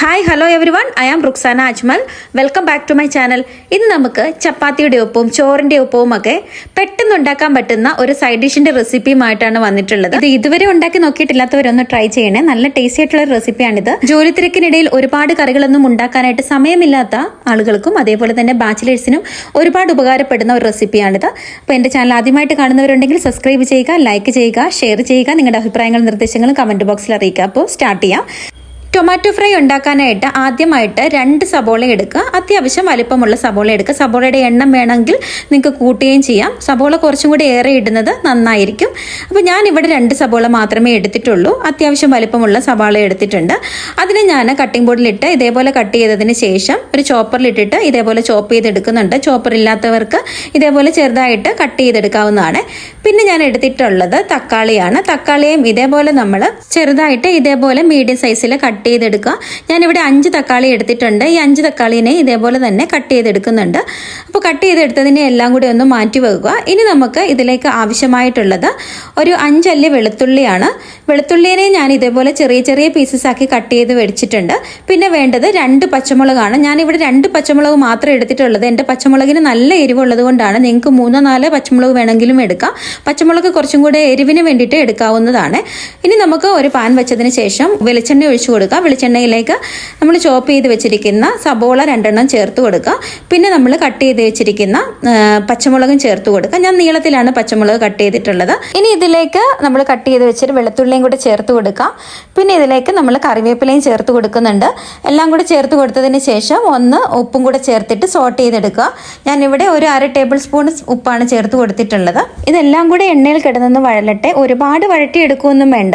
Hi hello everyone I am Ruksana Ajmal welcome back to my channel ഇന്ന് നമുക്ക് ചപ്പാത്തിയുടെ ഒപ്പവും ചോറിന്റെ ഒപ്പവും ഒക്കെ പെട്ടെന്ന് ഉണ്ടാക്കാൻ പറ്റുന്ന ഒരു സൈഡ് ഡിഷിന്റെ റെസിപ്പിയുമായിട്ടാണ് വന്നിട്ടുള്ളത്. ഇത് ഇതുവരെ ഉണ്ടാക്കി നോക്കിയിട്ടില്ലാത്തവരൊന്ന് ട്രൈ ചെയ്യണേ. നല്ല ടേസ്റ്റി ആയിട്ടുള്ള റെസിപ്പിയാണിത് ജോലി തിരക്കിനിടയിൽ ഒരുപാട് കറികളൊന്നും ഉണ്ടാക്കാനായിട്ട് സമയമില്ലാത്ത ആളുകൾക്കും അതേപോലെ തന്നെ ബാച്ചിലേഴ്സിനും ഒരുപാട് ഉപകാരപ്പെടുന്ന ഒരു റെസിപ്പിയാണിത് അപ്പോൾ എന്റെ ചാനൽ ആദ്യമായിട്ട് കാണുന്നവരുണ്ടെങ്കിൽ സബ്സ്ക്രൈബ് ചെയ്യുക ലൈക്ക് ചെയ്യുക ഷെയർ ചെയ്യുക. നിങ്ങളുടെ അഭിപ്രായങ്ങളും നിർദ്ദേശങ്ങളും കമന്റ് ബോക്സിൽ അറിയിക്കുക. അപ്പോൾ സ്റ്റാർട്ട് ചെയ്യാം. ടൊമാറ്റോ ഫ്രൈ ഉണ്ടാക്കാനായിട്ട് ആദ്യമായിട്ട് രണ്ട് സബോള എടുക്കുക. അത്യാവശ്യം വലിപ്പമുള്ള സബോള എടുക്കുക. സബോളയുടെ എണ്ണം വേണമെങ്കിൽ നിങ്ങൾക്ക് കൂട്ടുകയും ചെയ്യാം. സബോള കുറച്ചും കൂടി ഏറെ ഇടുന്നത് നന്നായിരിക്കും. അപ്പോൾ ഞാൻ ഇവിടെ രണ്ട് സബോള മാത്രമേ എടുത്തിട്ടുള്ളൂ. അത്യാവശ്യം വലിപ്പമുള്ള സബോള എടുത്തിട്ടുണ്ട്. അതിനെ ഞാൻ കട്ടിംഗ് ബോർഡിലിട്ട് ഇതേപോലെ കട്ട് ചെയ്തതിന് ശേഷം ഒരു ചോപ്പറിലിട്ടിട്ട് ഇതേപോലെ ചോപ്പ് ചെയ്തെടുക്കുന്നുണ്ട്. ചോപ്പർ ഇല്ലാത്തവർക്ക് ഇതേപോലെ ചെറുതായിട്ട് കട്ട് ചെയ്തെടുക്കാവുന്നതാണ്. പിന്നെ ഞാൻ എടുത്തിട്ടുള്ളത് തക്കാളിയാണ്. തക്കാളിയും ഇതേപോലെ നമ്മൾ ചെറുതായിട്ട് ഇതേപോലെ മീഡിയം സൈസിൽ കട്ട് ചെയ്തെടുക്കുക. ഞാനിവിടെ അഞ്ച് തക്കാളി എടുത്തിട്ടുണ്ട്. ഈ അഞ്ച് തക്കാളിനെ ഇതേപോലെ തന്നെ കട്ട് ചെയ്തെടുക്കുന്നുണ്ട്. അപ്പോൾ കട്ട് ചെയ്തെടുത്തതിനെ എല്ലാം കൂടി ഒന്ന് മാറ്റി വെക്കുക. ഇനി നമുക്ക് ഇതിലേക്ക് ആവശ്യമായിട്ടുള്ളത് ഒരു അഞ്ചല്ലി വെളുത്തുള്ളിയാണ്. വെളുത്തുള്ളിനെ ഞാൻ ഇതേപോലെ ചെറിയ ചെറിയ പീസസ് ആക്കി കട്ട് ചെയ്ത് വെച്ചിട്ടുണ്ട് പിന്നെ വേണ്ടത് രണ്ട് പച്ചമുളകാണ്. ഞാനിവിടെ രണ്ട് പച്ചമുളക് മാത്രം എടുത്തിട്ടുള്ളത്. എന്റെ പച്ചമുളകിന് നല്ല എരിവുള്ളത് കൊണ്ടാണ് നിങ്ങൾക്ക് മൂന്നോ നാലോ പച്ചമുളക് വേണമെങ്കിലും എടുക്കാം. പച്ചമുളക് കുറച്ചും കൂടെ എരിവിന് വേണ്ടിയിട്ട് എടുക്കാവുന്നതാണ്. ഇനി നമുക്ക് ഒരു പാൻ വെച്ചതിന് ശേഷം വെളിച്ചെണ്ണ ഒഴിച്ചു കൊടുക്കുക വെളിച്ചെണ്ണയിലേക്ക് നമ്മൾ ചോപ്പ് ചെയ്ത് വെച്ചിരിക്കുന്ന സബോള രണ്ടെണ്ണം ചേർത്ത് കൊടുക്കുക പിന്നെ നമ്മൾ കട്ട് ചെയ്ത് വെച്ചിരിക്കുന്ന പച്ചമുളകും ചേർത്ത് കൊടുക്കുക ഞാൻ നീളത്തിലാണ് പച്ചമുളക് കട്ട് ചെയ്തിട്ടുള്ളത്. ഇനി ഇതിലേക്ക് നമ്മൾ കട്ട് ചെയ്ത് വെച്ചിട്ട് വെളുത്തുള്ളിയും കൂടെ ചേർത്ത് കൊടുക്കാം. പിന്നെ ഇതിലേക്ക് നമ്മൾ കറിവേപ്പിലയും ചേർത്ത് കൊടുക്കുന്നുണ്ട്. എല്ലാം കൂടെ ചേർത്ത് കൊടുത്തതിന് ശേഷം ഒന്ന് ഉപ്പും കൂടെ ചേർത്തിട്ട് സോട്ട് ചെയ്തെടുക്കുക. ഞാനിവിടെ ഒരു അര ടേബിൾ സ്പൂൺ ഉപ്പാണ് ചേർത്ത് കൊടുത്തിട്ടുള്ളത്. ഇതെല്ലാം കൂടെ എണ്ണയിൽ കിടന്നൊന്ന് വഴലട്ടെ. ഒരുപാട് വഴറ്റിയെടുക്കുകയൊന്നും വേണ്ട.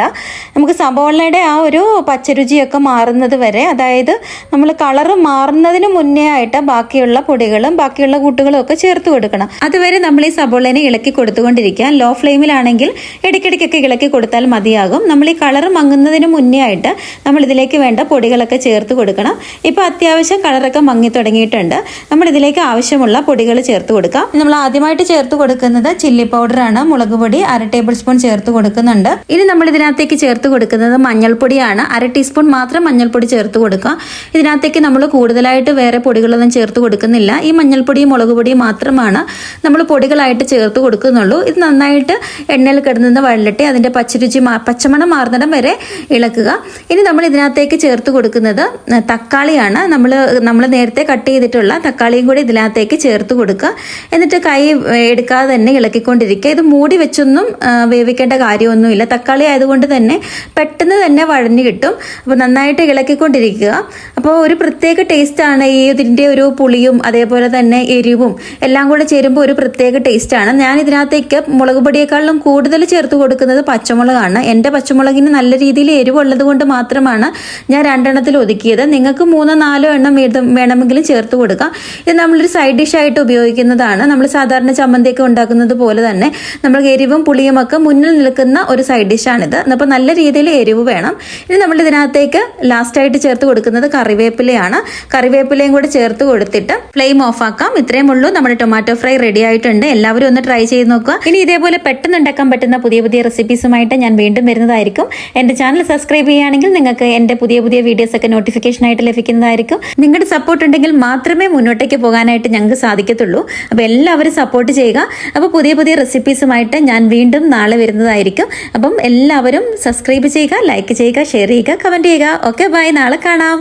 നമുക്ക് സബോളയുടെ ആ ഒരു പച്ചരുചിയൊക്കെ മാറുന്നത് വരെ അതായത് നമ്മൾ കളറ് മാറുന്നതിന് മുന്നേ ആയിട്ട് ബാക്കിയുള്ള പൊടികളും ബാക്കിയുള്ള കൂട്ടുകളും ഒക്കെ ചേർത്ത് കൊടുക്കണം. അതുവരെ നമ്മൾ ഈ സബോളനെ ഇളക്കി കൊടുത്തുകൊണ്ടിരിക്കുക. ലോ ഫ്ലെയിമിലാണെങ്കിൽ ഇടയ്ക്കിടയ്ക്കൊക്കെ ഇളക്കി കൊടുത്താൽ മതിയാകും. നമ്മൾ ഈ കളർ മങ്ങുന്നതിന് മുന്നേ ആയിട്ട് നമ്മൾ ഇതിലേക്ക് വേണ്ട പൊടികളൊക്കെ ചേർത്ത് കൊടുക്കണം. ഇപ്പോൾ അത്യാവശ്യം കളറൊക്കെ മങ്ങി തുടങ്ങിയിട്ടുണ്ട്. നമ്മൾ ഇതിലേക്ക് ആവശ്യമുള്ള പൊടികൾ ചേർത്ത് കൊടുക്കാം. നമ്മൾ ആദ്യമായിട്ട് ചേർത്ത് കൊടുക്കുന്നത് ചില്ലി പൗഡറാണ് മുളക് പൊടി അര ടേബിൾ സ്പൂൺ ചേർത്ത് കൊടുക്കുന്നുണ്ട്. ഇനി നമ്മൾ ഇതിനകത്തേക്ക് ചേർത്ത് കൊടുക്കുന്നത് മഞ്ഞൾപ്പൊടിയാണ്. അര ടീസ്പൂൺ മാത്രം മഞ്ഞൾപ്പൊടി ചേർത്ത് കൊടുക്കുക. ഇതിനകത്തേക്ക് നമ്മൾ കൂടുതലായിട്ട് വേറെ പൊടികളൊന്നും ചേർത്ത് കൊടുക്കുന്നില്ല. ഈ മഞ്ഞൾപ്പൊടിയും മുളക് പൊടിയും മാത്രമാണ് നമ്മൾ പൊടികളായിട്ട് ചേർത്ത് കൊടുക്കുന്നുള്ളൂ. ഇത് നന്നായിട്ട് എണ്ണയിൽ കിടന്നുന്ന വഴലട്ടെ അതിന്റെ പച്ചരുചി പച്ചമണം മാറുന്നിടം വരെ ഇളക്കുക. ഇനി നമ്മൾ ഇതിനകത്തേക്ക് ചേർത്ത് കൊടുക്കുന്നത് തക്കാളിയാണ്. നമ്മൾ നമ്മൾ നേരത്തെ കട്ട് ചെയ്തിട്ടുള്ള തക്കാളിയും കൂടി ഇതിനകത്തേക്ക് ചേർത്ത് കൊടുക്കുക. എന്നിട്ട് കൈ എടുക്കാതെ തന്നെ ഇളക്കിക്കൊണ്ടിരിക്കുക. ഇത് മൂടി വെച്ചൊന്നും വേവിക്കേണ്ട കാര്യമൊന്നുമില്ല. തക്കാളി ആയതുകൊണ്ട് തന്നെ പെട്ടെന്ന് തന്നെ വഴഞ്ഞു കിട്ടും. അപ്പോൾ നന്നായിട്ട് ഇളക്കിക്കൊണ്ടിരിക്കുക. അപ്പോൾ ഒരു പ്രത്യേക ടേസ്റ്റാണ് ഈ ഇതിന്റെ ഒരു പുളിയും അതേപോലെ തന്നെ എരിവും എല്ലാം കൂടെ ചേരുമ്പോൾ ഒരു പ്രത്യേക ടേസ്റ്റാണ് ഞാൻ ഇതിനകത്തേക്ക് മുളക് പൊടിയേക്കാളും കൂടുതൽ ചേർത്ത് കൊടുക്കുന്നത് പച്ചമുളകാണ്. എന്റെ പച്ചമുളകിന് നല്ല രീതിയിൽ എരിവുള്ളത് കൊണ്ട് മാത്രമാണ് ഞാൻ രണ്ടെണ്ണത്തിൽ ഒതുക്കിയത്. നിങ്ങൾക്ക് മൂന്നോ നാലോ എണ്ണം വേണമെങ്കിലും ചേർത്ത് കൊടുക്കാം. ഇത് നമ്മളൊരു സൈഡ് ഡിഷായിട്ട് ഉപയോഗിക്കുന്നതാണ്. നമ്മൾ സാധാരണ ചമ്മന്തിയൊക്കെ ഉണ്ടാക്കുന്നത് പോലെ തന്നെ നമ്മൾ എരിവും പുളിയും ഒക്കെ മുന്നിൽ നിൽക്കുന്ന ഒരു സൈഡ് ഡിഷാണിത് അപ്പോൾ നല്ല രീതിയിൽ എരിവ് വേണം. ഇനി നമ്മൾ ഇതിനകത്തേക്ക് ലാസ്റ്റായിട്ട് ചേർത്ത് കൊടുക്കുന്നത് കറിവേപ്പിലയാണ്. കറിവേപ്പിലയും കൂടെ ചേർത്ത് കൊടുത്തിട്ട് ഫ്ലെയിം ഓഫ് ആക്കാം. ഇത്രയും ഉള്ളൂ. നമ്മുടെ ടൊമാറ്റോ ഫ്രൈ റെഡി ആയിട്ടുണ്ട്. എല്ലാവരും ഒന്ന് ട്രൈ ചെയ്ത് നോക്കുക. ഇനി ഇതേപോലെ പെട്ടെന്ന് ഉണ്ടാക്കാൻ പറ്റുന്ന പുതിയ പുതിയ റെസിപ്പീസുമായിട്ട് ഞാൻ വീണ്ടും വരുന്നതായിരിക്കും. എന്റെ ചാനൽ സബ്സ്ക്രൈബ് ചെയ്യുകയാണെങ്കിൽ നിങ്ങൾക്ക് എന്റെ പുതിയ പുതിയ വീഡിയോസ് ഒക്കെ നോട്ടിഫിക്കേഷൻ ആയിട്ട് ലഭിക്കുന്നതായിരിക്കും. നിങ്ങളുടെ സപ്പോർട്ട് ഉണ്ടെങ്കിൽ മാത്രമേ മുന്നോട്ടേക്ക് പോകാനായിട്ട് ഞങ്ങൾക്ക് സാധിക്കത്തുള്ളൂ. അപ്പോൾ എല്ലാവരും സപ്പോർട്ട് ചെയ്യുക. അപ്പോൾ പുതിയ പുതിയ റെസിപ്പീസുമായിട്ട് ഞാൻ വീണ്ടും നാളെ വരുന്നതായിരിക്കും. അപ്പം എല്ലാവരും സബ്സ്ക്രൈബ് ചെയ്യുക ലൈക്ക് ചെയ്യുക ഷെയർ ചെയ്യുക കമന്റ് ചെയ്യുക. ഓക്കെ ബൈ നാളെ കാണാം.